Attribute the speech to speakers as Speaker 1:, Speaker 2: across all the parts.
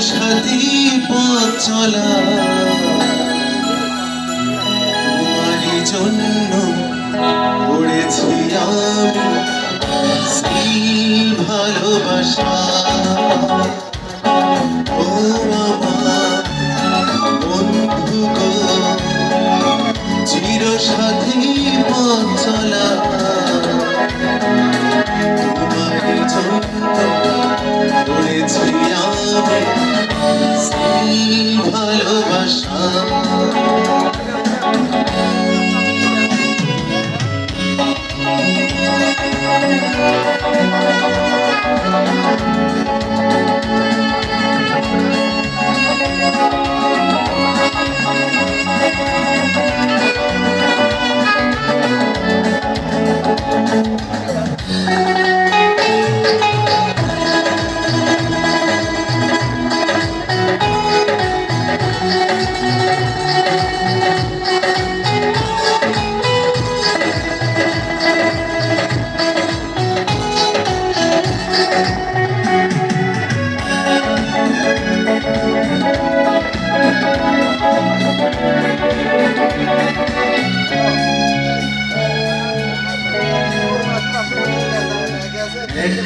Speaker 1: সাথী পথ চলা। তোমারই জন্য পড়েছি আমি ভালোবাসা।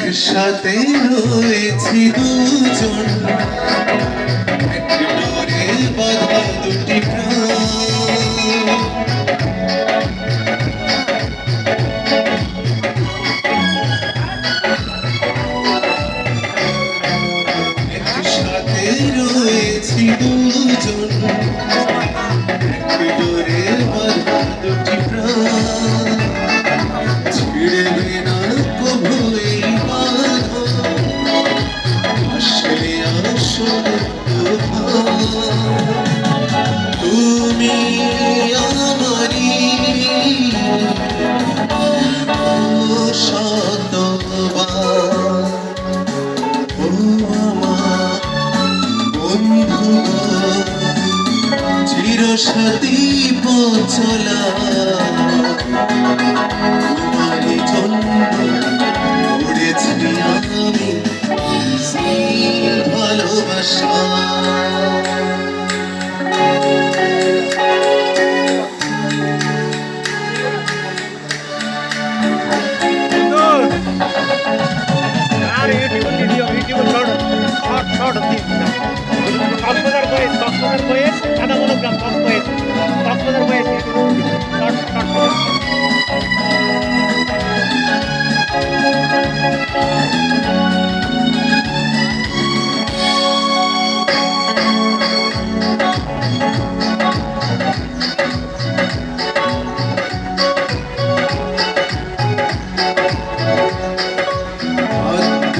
Speaker 1: একসাথে রয়েছি দুজন। এক ডোরে বাধা দুটি প্রাণ।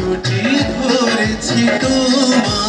Speaker 1: দুটি ধরেছি তোমার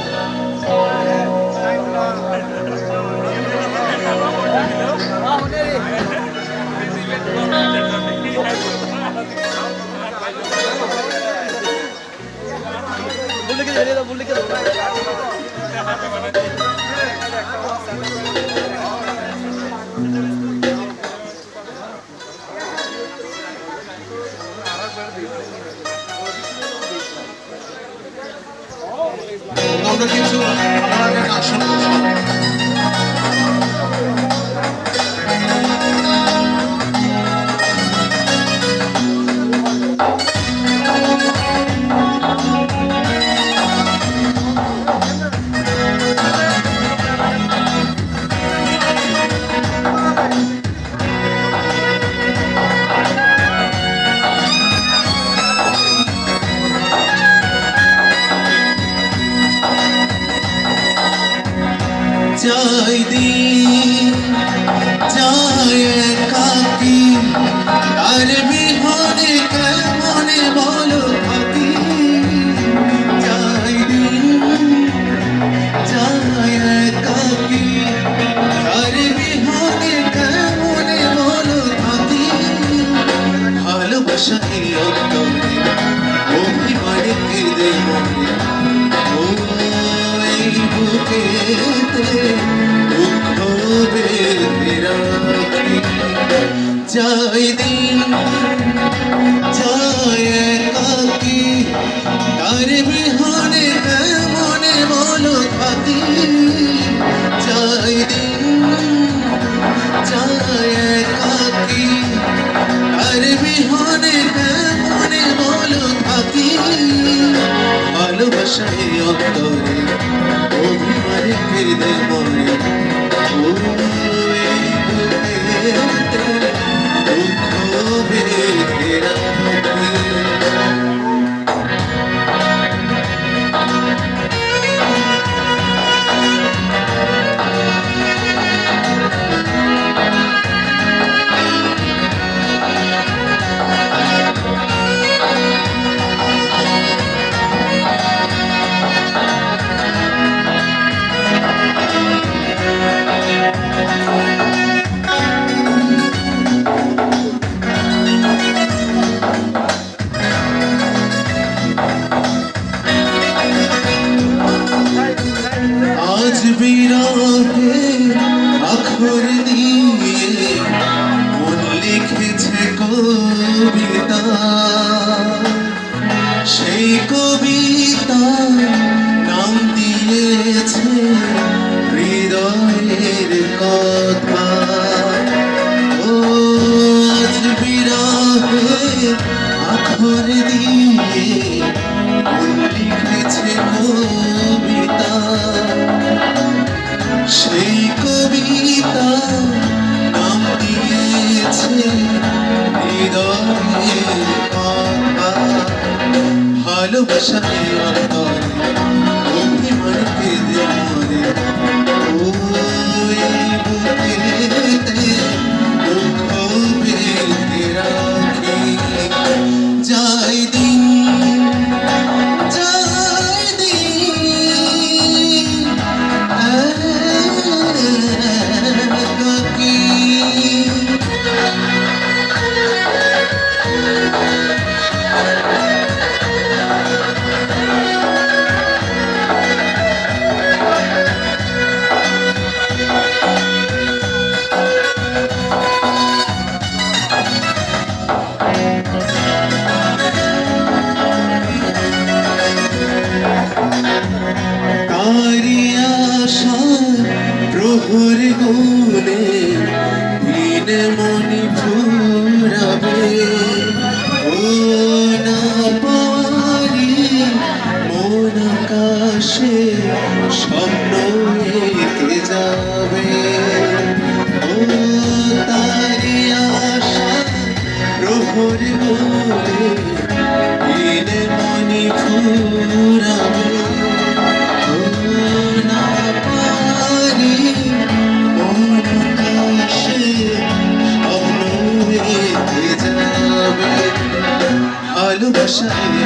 Speaker 1: লিখে দে দাও ভুল লিখে
Speaker 2: দাও। আমরা কিছু আমরা
Speaker 1: আসন পেতে উদ্ভবের বিরাখি যাই দিন যায় একাকি, তার বিহনে মনে মন খাতি যাই দিন যায় একাকি, তার বিহনে মনে মন খাতি ভালোবাসায় অন্ত কবিতা Lucas Chanel. ভালোবাসায়